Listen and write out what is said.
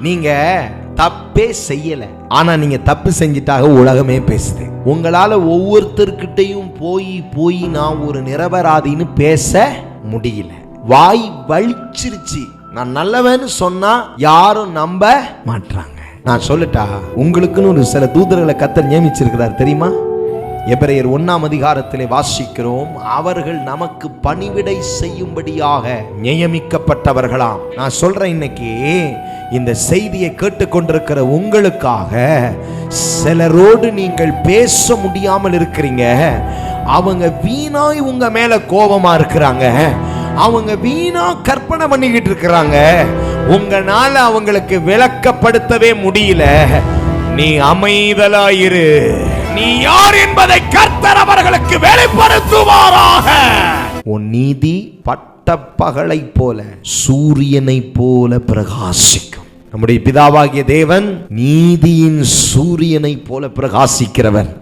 நீங்க தப்பே செய்யல. ஆனா நீங்க தப்பு செஞ்சிட்டாக உலகமே பேசுது. உங்களால ஒவ்வொருத்தர்கிட்டையும் போய் போய் நான் ஒரு நிரபராதின்னு பேச முடியல. வாய் வலிச்சிருச்சு. நான் நல்லவன்னு சொன்னா யாரும் நம்ப மாட்றாங்க. நான் சொல்லட்டா உங்களுக்குன்னு ஒரு சில தூதர்களை கத்தர் நியமிச்சிருக்கிறார் தெரியுமா? எபிரேயர் ஒன்னாம் அதிகாரத்திலே வாசிக்கிறோம் அவர்கள் நமக்கு பணிவிடை செய்யும்படியாக நியமிக்கப்பட்டவர்களாம். நான் சொல்றேன் இன்னைக்கு இந்த செய்தியை கேட்டுக்கொண்டிருக்கிற உங்களுக்காக சிலரோடு நீங்கள் பேச முடியாமல் இருக்கிறீங்க. அவங்க வீணாய் உங்க மேல கோபமா இருக்கிறாங்க. அவங்க வீணா கற்பனை பண்ணிக்கிட்டு இருக்கிறாங்க. உங்களால அவங்களுக்கு விளக்கப்படுத்தவே முடியல. நீ அமைதலாயிரு. நீ யார் என்பதை கர்த்தர் அவர்களுக்கு வெளிப்படுத்துவாராக. உன் நீதி பட்டப்பகலை போல சூரியனை போல பிரகாசிக்கும். நம்முடைய பிதாவாகிய தேவன் நீதியின் சூரியனை போல பிரகாசிக்கிறவர்.